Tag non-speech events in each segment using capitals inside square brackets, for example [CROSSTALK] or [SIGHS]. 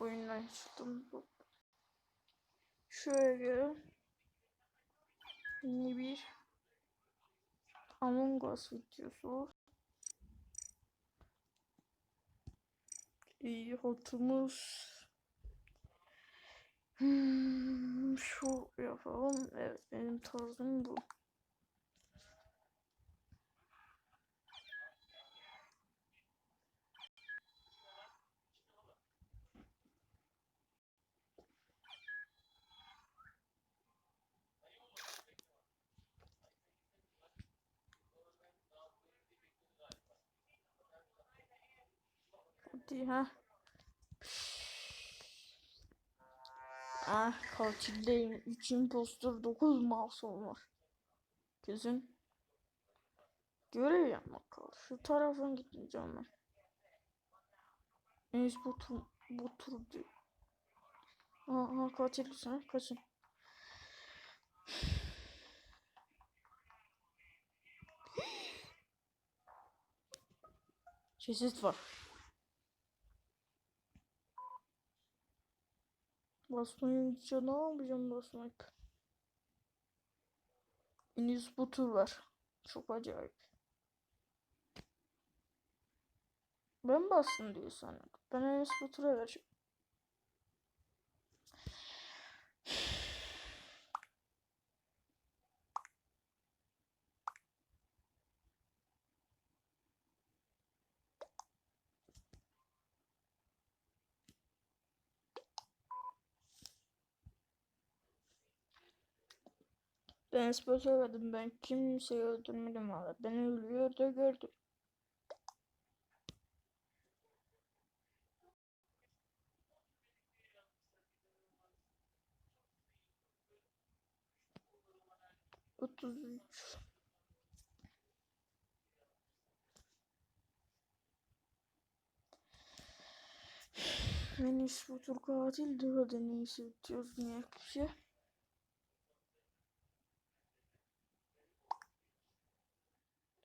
oyundan çıktım. Şöyle yeni bir Among Us videosu. İyi hotumuz. Hmm, şu yapalım. Evet benim tarzım bu. Hadi ha. Ah katildeyim. 3 impostor 9 masum var. Gözün. Görev yapmak kaldı. Şu taraftan gitmeyeceğim ben. Neyse bu tur, bu diyor. Aha katil sen kaçın. Ceset var. Basmayınca ne yapacağım basmayıp? En iyisi bu tur var. Çok acayip. Ben bastım diyor sana. Ben en iyisi bu tura vereceğim. Ben spor söyledim. Ben kimseyi öldürmedim valla. Ben ölüyor da gördüm. Otuz üç. [SIGHS] Enis bu tur katildi. Hadi neyse bitiyoruz. Niye bir şey?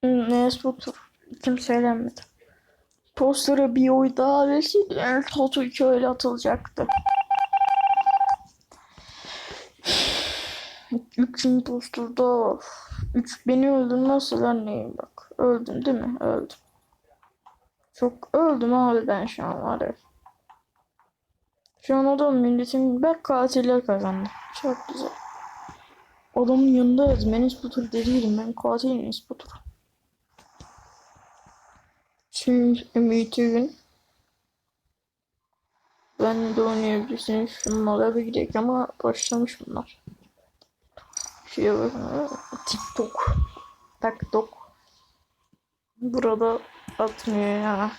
Batur. Kim söylemedi. Postera bir oy daha verseydi yani Toto 2 öyle atılacaktı. Üçüncü posturda üç beni öldürmezseler neyim bak. Öldüm değil mi? Öldüm. Çok öldüm abi ben şu an var ya. Şu an adam milletin bak katiller kazandı. Çok güzel. Adamın yanındayız. Ben Enes değilim. Ben katilim Enes Şimdi Ümit'in ben de oynayabilirsiniz. Şunlara bir gidelim ama başlamış bunlar. Şeye bakın. TikTok. TikTok. Burada atmıyor ya.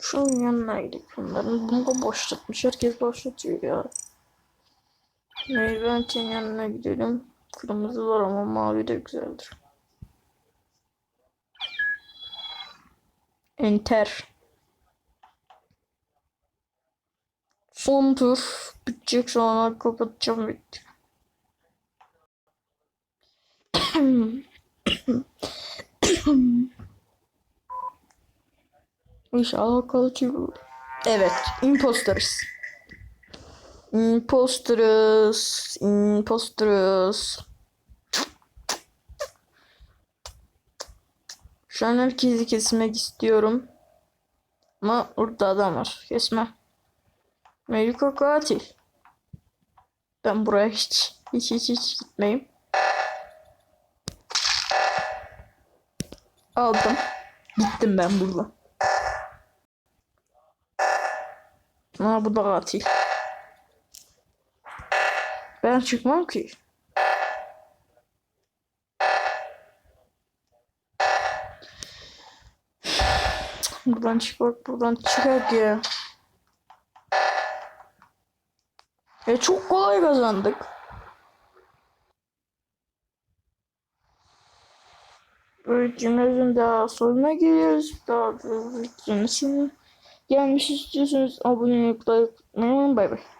Şunun yanına gidelim bunların. Bunu da başlatmış. Herkes başlatıyor ya. Meyventin yanına gidelim. Kırmızı var ama mavi de güzeldir. Enter. Son tur. Bitecek sonra kapatacağım bitti. [COUGHS] İnşallah kalıcı. Evet, impostoruz. Impostoruz, impostoruz. Şu an herkesi kesmek istiyorum. Ama orada adam var. Kesme. Melika katil. Ben buraya hiç hiç hiç, hiç gitmeyeyim. Aldım. Gittim ben burada. Aa bu da katil. Ben çıkmam ki. Buradan çık bak buradan çıkak ya. E çok kolay kazandık. Öğretimimizin daha sonuna geliyoruz. Daha videonun sonuna gelmiş istiyorsanız abone olmayı unutmayın. Bay bay.